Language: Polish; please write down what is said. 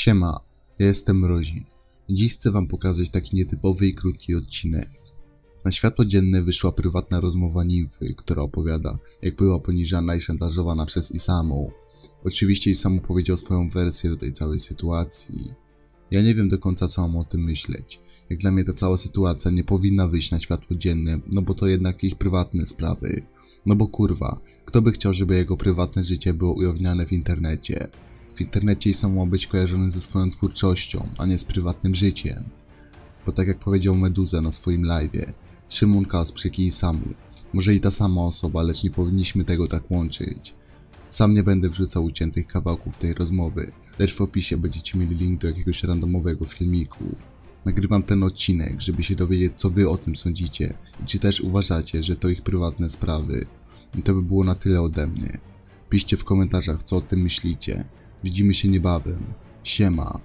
Siema, ja jestem Mrozi. Dziś chcę wam pokazać taki nietypowy i krótki odcinek. Na światło dzienne wyszła prywatna rozmowa Nimfy, która opowiada, jak była poniżana i szantażowana przez Isamu. Oczywiście Isamu powiedział swoją wersję do tej całej sytuacji. Ja nie wiem do końca co mam o tym myśleć. Jak dla mnie ta cała sytuacja nie powinna wyjść na światło dzienne, no bo to jednak ich prywatne sprawy. No bo kurwa, kto by chciał, żeby jego prywatne życie było ujawniane w internecie? W internecie Isamu ma być kojarzony ze swoją twórczością, a nie z prywatnym życiem. Bo tak jak powiedział Meduza na swoim live'ie, Szymon Kasprzyk i Isamu. Może i ta sama osoba, lecz nie powinniśmy tego tak łączyć. Sam nie będę wrzucał uciętych kawałków tej rozmowy, lecz w opisie będziecie mieli link do jakiegoś randomowego filmiku. Nagrywam ten odcinek, żeby się dowiedzieć co wy o tym sądzicie i czy też uważacie, że to ich prywatne sprawy. I to by było na tyle ode mnie. Piszcie w komentarzach co o tym myślicie. Widzimy się niebawem. Siema.